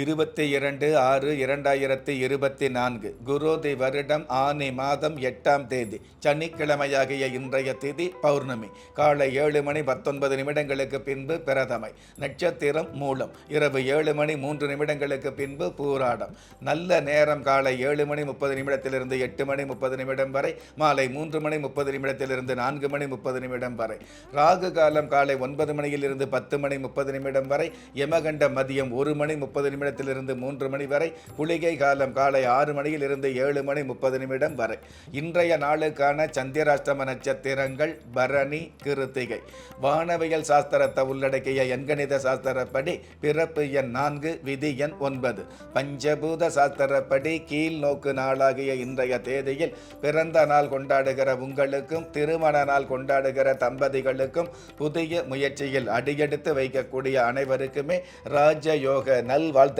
இருபத்தி இரண்டு ஆறு இரண்டாயிரத்தி இருபத்தி நான்கு. குரோதி வருடம் ஆனி மாதம் எட்டாம் தேதி. சனிக்கிழமையாகிய இன்றைய திதி பௌர்ணமி. காலை ஏழு மணி பத்தொன்பது நிமிடங்களுக்கு பின்பு பிரதமை. நட்சத்திரம் மூலம். இரவு ஏழு மணி மூன்று நிமிடங்களுக்கு பின்பு பூராடம். நல்ல நேரம் காலை ஏழு மணி முப்பது நிமிடத்திலிருந்து எட்டு மணி முப்பது நிமிடம் வரை. மாலை மூன்று மணி முப்பது நிமிடத்திலிருந்து நான்கு மணி முப்பது நிமிடம் வரை. ராகு காலம் காலை ஒன்பது மணியிலிருந்து பத்து மணி முப்பது நிமிடம் வரை. யமகண்ட மதியம் ஒரு மணி முப்பது நிமிடம் நேரத்திலிருந்து மூன்று மணி வரை குளிகை காலம் காலை ஆறு மணியிலிருந்து ஏழு மணி முப்பது நிமிடம் வரை. இன்றைய நாளுக்கான சந்திராஷ்டம நட்சத்திரங்கள் பரணி கிருத்திகை. வானவியல் சாஸ்திரத்தை உள்ளடக்கிய எண்கணித சாஸ்திரப்படி பிறப்பு எண் நான்கு விதி எண் ஒன்பது. பஞ்சபூத சாஸ்திரப்படி கீழ் நோக்கு நாளாகிய இன்றைய தேதியில் பிறந்த நாள் கொண்டாடுகிற உங்களுக்கும் திருமண நாள் கொண்டாடுகிற தம்பதிகளுக்கும் புதிய முயற்சியில் அடியெடுத்து வைக்கக்கூடிய அனைவருக்குமே ராஜயோக நல்வாழ்த்து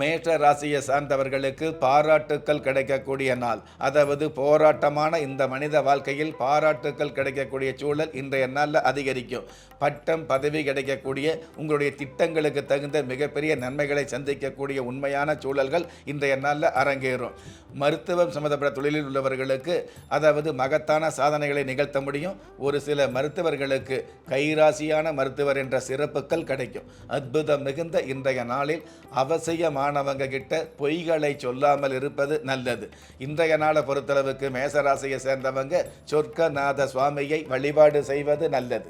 மேஷ ராசியை சார்ந்தவர்களுக்கு பாராட்டுக்கள் கிடைக்கக்கூடிய நாள். அதாவது போராட்டமான இந்த மனித வாழ்க்கையில் பாராட்டுக்கள் கிடைக்கக்கூடிய சூழல் இன்றைய நாளில் அதிகரிக்கும். பட்டம் பதவி கிடைக்கக்கூடிய உங்களுடைய திட்டங்களுக்கு தகுந்த மிகப்பெரிய நன்மைகளை சந்திக்கக்கூடிய உண்மையான சூழல்கள் இன்றைய நாளில் அரங்கேறும். மருத்துவம் சம்மந்தப்பட்ட தொழிலில் உள்ளவர்களுக்கு அதாவது மகத்தான சாதனைகளை நிகழ்த்த முடியும். ஒரு சில மருத்துவர்களுக்கு கைராசியான மருத்துவர் என்ற சிறப்புகள் கிடைக்கும். அற்புதம் மிகுந்த இன்றைய நாளில் அவசியமானவங்க கிட்ட பொய்களை சொல்லாமல் இருப்பது நல்லது. இன்றைய நாளை பொறுத்தளவுக்கு மேசராசியை சேர்ந்தவங்க சொர்க்கநாத சுவாமியை வழிபாடு செய்வது நல்லது.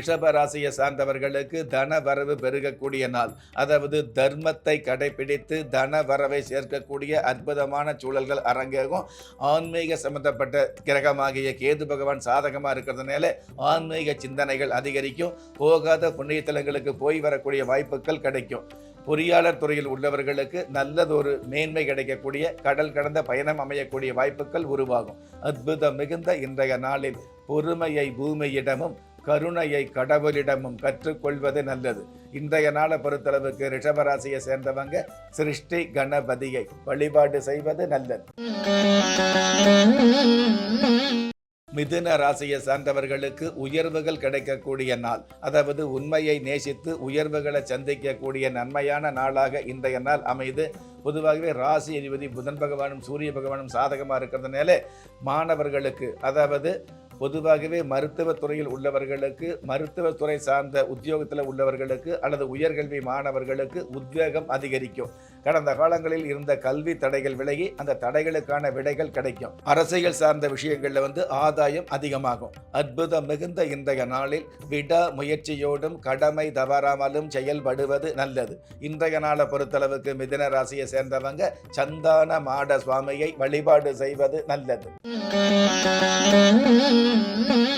ரிஷப ராசியை சார்ந்தவர்களுக்கு தன வரவு பெருகக்கூடிய நாள். அதாவது தர்மத்தை கடைபிடித்து தன வரவை சேர்க்கக்கூடிய அற்புதமான சூழல்கள் அரங்கேறும். ஆன்மீக சம்பந்தப்பட்ட கிரகமாகிய கேது பகவான் சாதகமாக இருக்கிறதுனால ஆன்மீக சிந்தனைகள் அதிகரிக்கும். போகாத புண்ணியத்தலங்களுக்கு போய் வரக்கூடிய வாய்ப்புகள் கிடைக்கும். பொறியாளர் துறையில் உள்ளவர்களுக்கு நல்லதொரு மேன்மை கிடைக்கக்கூடிய கடல் கடந்த பயணம் அமையக்கூடிய வாய்ப்புகள் உருவாகும். அற்புதம் மிகுந்த இன்றைய நாளில் பொறுமையை பூமியிடமும் கருணையை கடவுளிடமும் கற்றுக்கொள்வது நல்லது. இன்றைய நாளை பொறுத்தளவுக்கு ரிஷபராசியை சேர்ந்தவங்க சிருஷ்டி கணபதியை வழிபாடு செய்வது நல்லது. மிதுன ராசியை சார்ந்தவர்களுக்கு உயர்வுகள் கிடைக்கக்கூடிய நாள். அதாவது உண்மையை நேசித்து உயர்வுகளை சந்திக்கக்கூடிய நன்மையான நாளாக இன்றைய நாள் அமைது பொதுவாகவே ராசி அதிபதி புதன் பகவானும் சூரிய பகவானும் சாதகமாக இருக்கிறதுனால மாணவர்களுக்கு அதாவது பொதுவாகவே மருத்துவத் துறையில் உள்ளவர்களுக்கு மருத்துவத்துறை சார்ந்த உத்தியோகத்தில் உள்ளவர்களுக்கு அல்லது உயர்கல்வி மாணவர்களுக்கு உத்வேகம் அதிகரிக்கும். கடந்த காலங்களில் இருந்த கல்வி தடைகள் விலகி அந்த தடைகளுக்கான விடைகள் கிடைக்கும். அரசியல் சார்ந்த விஷயங்களில் வந்து ஆதாயம் அதிகமாகும். அற்புதம் மிகுந்த இன்றைய நாளில் விடா முயற்சியோடும் கடமை தவறாமலும் செயல்படுவது நல்லது. இன்றைய நாளை பொறுத்தளவுக்கு மிதன ராசியை சேர்ந்தவங்க சந்தான மாட சுவாமியை வழிபாடு செய்வது நல்லது. Mm-hmm.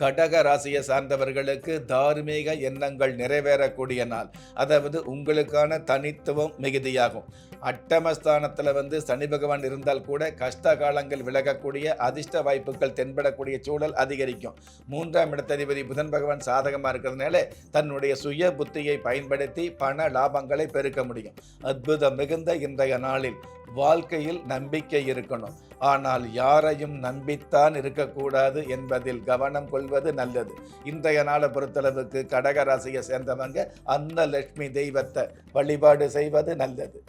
கடக ராசியை சார்ந்தவர்களுக்கு தார்மீக எண்ணங்கள் நிறைவேறக்கூடிய நாள். அதாவது உங்களுக்கான தனித்துவம் மிகுதியாகும். அட்டமஸ்தானத்தில் வந்து சனி பகவான் இருந்தால் கூட கஷ்ட காலங்கள் விலகக்கூடிய அதிர்ஷ்ட வாய்ப்புகள் தென்படக்கூடிய சூழல் அதிகரிக்கும். மூன்றாம் இடத்ததிபதி புதன் பகவான் சாதகமாக இருக்கிறதுனால தன்னுடைய சுய புத்தியை பயன்படுத்தி பண லாபங்களை பெருக்க முடியும். அற்புதம் மிகுந்த இன்றைய நாளில். வாழ்க்கையில் நம்பிக்கை இருக்கணும். ஆனால் யாரையும் நம்பித்தான் இருக்கக்கூடாது என்பதில் கவனம் கொள்வது நல்லது. இன்றைய நாளை பொறுத்தளவுக்கு கடகராசியை சேர்ந்தவங்க அந்த லட்சுமி தெய்வத்தை வழிபாடு செய்வது நல்லது.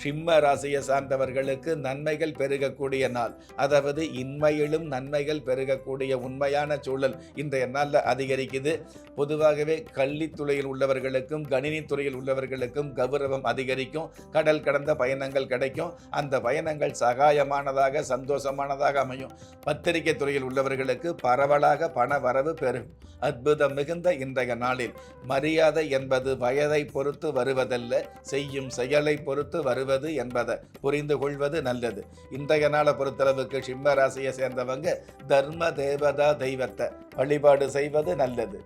சிம்ம ராசியை சார்ந்தவர்களுக்கு நன்மைகள் பெருகக்கூடிய நாள். அதாவது இன்மையிலும் நன்மைகள் பெருகக்கூடிய உண்மையான சூழல் இன்றைய நாளில் அதிகரிக்குது. பொதுவாகவே கல்வித்துறையில் உள்ளவர்களுக்கும் கணினி துறையில் உள்ளவர்களுக்கும் கௌரவம் அதிகரிக்கும். கடல் கடந்த பயணங்கள் கிடைக்கும். அந்த பயணங்கள் சகாயமானதாக சந்தோஷமானதாக அமையும். பத்திரிகை துறையில் உள்ளவர்களுக்கு பரவலாக பண வரவு பெறும் அற்புதம் மிகுந்த இன்றைய நாளில். மரியாதை என்பது வயதை பொறுத்து வருவதல்ல செய்யும் செயலை பொறுத்து வருவது என்பதை புரிந்து கொள்வது நல்லது. இன்றைய நாளை பொறுத்தளவுக்கு சிம்ம ராசியை சேர்ந்தவங்க தர்ம தேவதா தெய்வத்தை வழிபாடு செய்வது நல்லது.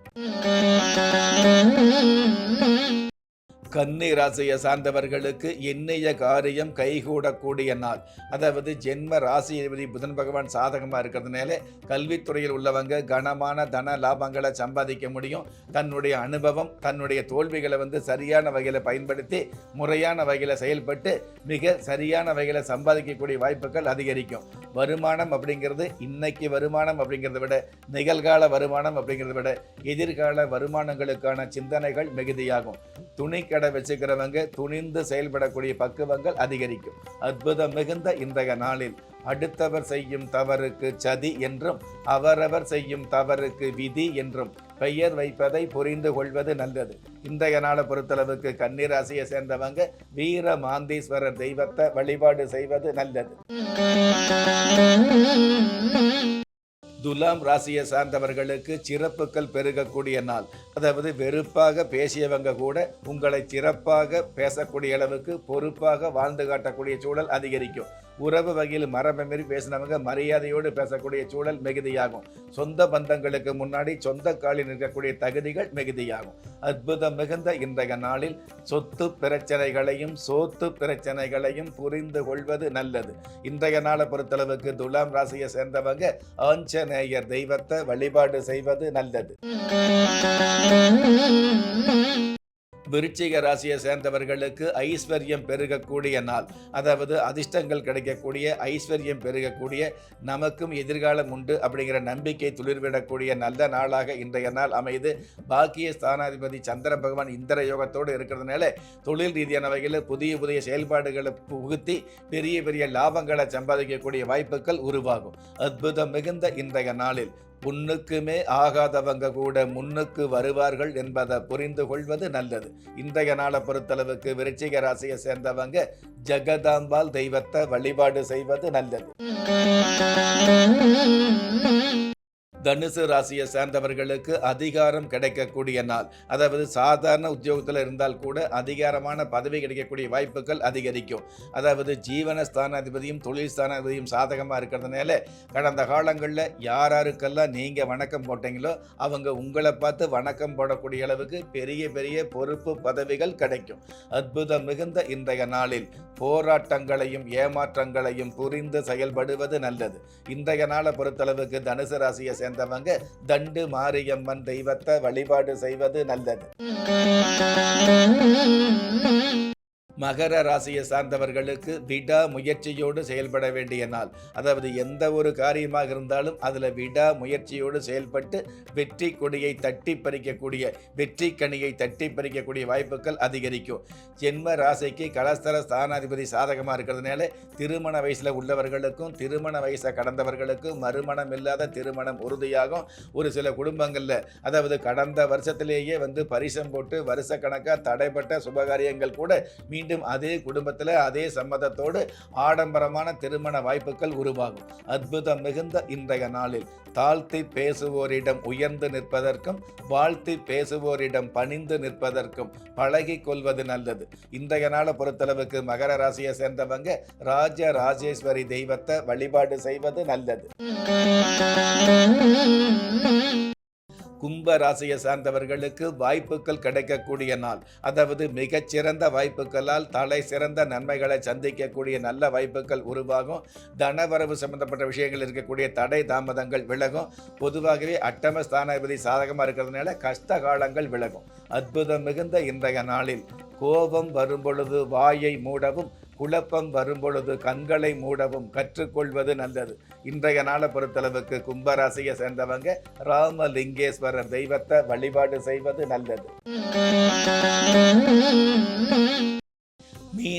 கன்னி ராசியை சார்ந்தவர்களுக்கு எண்ணிய காரியம் கைகூடக்கூடிய நாள். அதாவது ஜென்ம ராசி அதிபதி புதன் பகவான் சாதகமாக இருக்கிறதுனால கல்வித்துறையில் உள்ளவங்க கனமான தன லாபங்களை சம்பாதிக்க முடியும். தன்னுடைய அனுபவம் தன்னுடைய தோல்விகளை வந்து சரியான வகையில் பயன்படுத்தி முறையான வகையில் செயல்பட்டு மிக சரியான வகையில் சம்பாதிக்கக்கூடிய வாய்ப்புகள் அதிகரிக்கும். வருமானம் அப்படிங்கிறது இன்னைக்கு வருமானம் அப்படிங்கிறத விட நிகழ்கால வருமானம் அப்படிங்கிறத விட எதிர்கால வருமானங்களுக்கான சிந்தனைகள் மிகுதியாகும். துணி கடை வச்சுக்கிறவங்க துணிந்து செயல்படக்கூடிய பக்குவங்கள் அதிகரிக்கும். அற்புதம் மிகுந்த இன்றைய நாளில் அடுத்தவர் செய்யும் தவறுக்கு சதி என்றும் அவரவர் செய்யும் தவறுக்கு விதி என்றும் பெயர் வைப்பதை புரிந்து கொள்வது நல்லது. இன்றைய நாளை பொறுத்தளவுக்கு கன்னிராசியை சேர்ந்தவங்க வீர மாந்தீஸ்வரர் தெய்வத்தை வழிபாடு செய்வது நல்லது. துலாம் ராசியை சார்ந்தவர்களுக்கு சிறப்புகள் பெருகக்கூடிய நாள். அதாவது வெறுப்பாக பேசியவங்க கூட உங்களை சிறப்பாக பேசக்கூடிய அளவுக்கு பொறுப்பாக வாழ்ந்து காட்டக்கூடிய சூழல் அதிகரிக்கும். உறவு வகையில் மரபு பேசினவங்க மரியாதையோடு பேசக்கூடிய சூழல் மிகுதியாகும். சொந்த பந்தங்களுக்கு முன்னாடி சொந்த காலில் நிற்கக்கூடிய தகுதிகள் மிகுதியாகும். அற்புதம் மிகுந்த இன்றைய நாளில் சொத்து பிரச்சனைகளையும் சோத்து பிரச்சனைகளையும் புரிந்து கொள்வது நல்லது. இன்றைய நாளை பொறுத்தளவுக்கு துலாம் ராசியை சேர்ந்தவங்க ஆஞ்சநேயர் தெய்வத்தை வழிபாடு செய்வது நல்லது. விருச்சிக ராசியை சேர்ந்தவர்களுக்கு ஐஸ்வர்யம் பெருகக்கூடிய நாள். அதாவது அதிர்ஷ்டங்கள் கிடைக்கக்கூடிய ஐஸ்வர்யம் பெருகக்கூடிய நமக்கும் எதிர்காலம் உண்டு அப்படிங்கிற நம்பிக்கை துளிர்விடக்கூடிய நல்ல நாளாக இன்றைய நாள் அமைது பாக்கிய ஸ்தானாதிபதி சந்திர பகவான் இந்திர யோகத்தோடு இருக்கிறதுனால தொழில் ரீதியான வகையில் புதிய புதிய செயல்பாடுகளை புகுத்தி பெரிய பெரிய லாபங்களை சம்பாதிக்கக்கூடிய வாய்ப்புகள் உருவாகும். அற்புதம் மிகுந்த இன்றைய நாளில். புண்ணுக்குமே ஆகாதவங்க கூட முன்னுக்கு வருவார்கள் என்பதை புரிந்து கொள்வது நல்லது. இன்றைய நாளை பொறுத்தளவுக்கு விருச்சிக ராசியை சேர்ந்தவங்க ஜெகதாம்பால் தெய்வத்தை வழிபாடு செய்வது நல்லது. தனுசு ராசியை சேர்ந்தவர்களுக்கு அதிகாரம் கிடைக்கக்கூடிய நாள். அதாவது சாதாரண உத்தியோகத்தில் இருந்தால் கூட அதிகாரமான பதவி கிடைக்கக்கூடிய வாய்ப்புகள் அதிகரிக்கும். அதாவது ஜீவன ஸ்தானாதிபதியும் தொழில் ஸ்தானாதிபதியும் சாதகமாக இருக்கிறதுனால கடந்த காலங்களில் யார் யாருக்கெல்லாம் நீங்கள் வணக்கம் போட்டீங்களோ அவங்க உங்களை பார்த்து வணக்கம் போடக்கூடிய அளவுக்கு பெரிய பெரிய பொறுப்பு பதவிகள் கிடைக்கும். அற்புதம் மிகுந்த இன்றைய நாளில் போராட்டங்களையும் ஏமாற்றங்களையும் புரிந்து செயல்படுவது நல்லது. இன்றைய நாளை பொறுத்தளவுக்கு தனுசு ராசியை சேர்ந்த சேர்ந்தவங்க தண்டு மாரியம்மன் தெய்வத்தை வழிபாடு செய்வது நல்லது. மகர ராசியை சார்ந்தவர்களுக்கு விடா முயற்சியோடு செயல்பட வேண்டிய நாள். அதாவது எந்த ஒரு காரியமாக இருந்தாலும் அதில் விடா முயற்சியோடு செயல்பட்டு வெற்றி கொடியை தட்டி பறிக்கக்கூடிய வெற்றி கனியை தட்டி பறிக்கக்கூடிய வாய்ப்புகள் அதிகரிக்கும். ஜென்ம ராசிக்கு கலஸ்தர ஸ்தானாதிபதி சாதகமாக இருக்கிறதுனால திருமண வயசில் உள்ளவர்களுக்கும் திருமண வயசை கடந்தவர்களுக்கும் மறுமணம் இல்லாத திருமணம் உறுதியாகும். ஒரு சில குடும்பங்களில் அதாவது கடந்த வருஷத்திலேயே வந்து பரிசம் போட்டு வருஷக்கணக்காக தடைப்பட்ட சுபகாரியங்கள் கூட மீண்டும் அதே குடும்பத்தில் அதே சம்மதத்தோடு ஆடம்பரமான திருமண வாய்ப்புகள் உருவாகும். அற்புதம் மிகுந்த இன்றைய நாளில் தாழ்த்தி பேசுவோரிடம் உயர்ந்து நிற்பதற்கும் வாழ்த்தி பேசுவோரிடம் பணிந்து நிற்பதற்கும் பழகி கொள்வது நல்லது. இன்றைய நாளை பொறுத்தளவுக்கு மகர ராசியை சேர்ந்தவங்க ராஜ ராஜேஸ்வரி தெய்வத்தை வழிபாடு செய்வது நல்லது. கும்ப ராசியை சார்ந்தவர்களுக்கு வாய்ப்புகள் கிடைக்கக்கூடிய நாள். அதாவது மிகச்சிறந்த வாய்ப்புகளால் தலை சிறந்த நன்மைகளை சந்திக்கக்கூடிய நல்ல வாய்ப்புகள் உருவாகும். தனவரவு சம்பந்தப்பட்ட விஷயங்கள் இருக்கக்கூடிய தடை தாமதங்கள் விலகும். பொதுவாகவே அட்டம ஸ்தானாதிபதி சாதகமாக இருக்கிறதுனால கஷ்ட காலங்கள் விலகும். அற்புதம் மிகுந்த இன்றைய நாளில் கோபம் வரும்பொழுது வாயை மூடவும் குழப்பம் வரும்பொழுது கண்களை மூடவும் கற்றுக்கொள்வது நல்லது. இன்றைய நாளை பொறுத்தளவுக்கு கும்பராசியை சேர்ந்தவங்க ராமலிங்கேஸ்வரர் தெய்வத்தை வழிபாடு செய்வது நல்லது.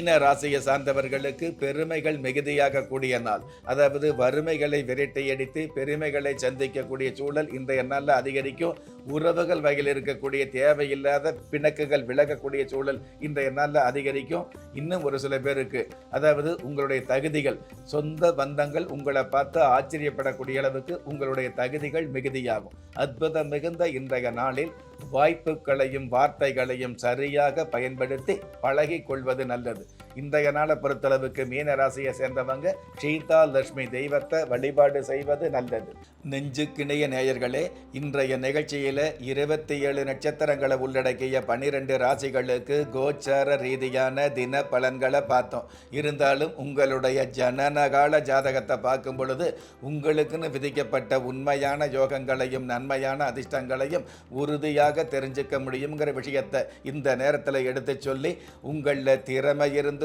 மீன ராசியை சார்ந்தவர்களுக்கு பெருமைகள் மிகுதியாக கூடிய நாள். அதாவது வறுமைகளை விரட்டியடித்து பெருமைகளை சந்திக்கக்கூடிய சூழல் இன்றைய நாளில் அதிகரிக்கும். உறவுகள் வகையில் இருக்கக்கூடிய தேவையில்லாத பிணக்குகள் விலகக்கூடிய சூழல் இன்றைய நாளில் அதிகரிக்கும். இன்னும் ஒரு சில பேருக்கு அதாவது உங்களுடைய தகுதிகள் சொந்த பந்தங்கள் உங்களை பார்த்து ஆச்சரியப்படக்கூடிய அளவுக்கு உங்களுடைய தகுதிகள் மிகுதியாகும். அற்புதம் மிகுந்த இன்றைய நாளில் வாய்ப்புகளையும் வார்த்தைகளையும் சரியாக பயன்படுத்தி பழகிக் கொள்வது நல்லது. இன்றைய நாளை பொறுத்தளவுக்கு மீன ராசியை சேர்ந்தவங்க சீதா லட்சுமி தெய்வத்தை வழிபாடு செய்வது நல்லது. நெஞ்சுக்கிணைய நேயர்களே இன்றைய நிகழ்ச்சியில் இருபத்தி ஏழு நட்சத்திரங்களை உள்ளடக்கிய பனிரெண்டு ராசிகளுக்கு கோச்சார ரீதியான தின பலன்களை பார்த்தோம். இருந்தாலும் உங்களுடைய ஜனனகால ஜாதகத்தை பார்க்கும் பொழுது உங்களுக்குன்னு விதிக்கப்பட்ட உண்மையான யோகங்களையும் நன்மையான அதிர்ஷ்டங்களையும் உறுதியாக தெரிஞ்சுக்க முடியுங்கிற விஷயத்தை இந்த நேரத்தில் எடுத்து சொல்லி உங்களில் திறமை இருந்து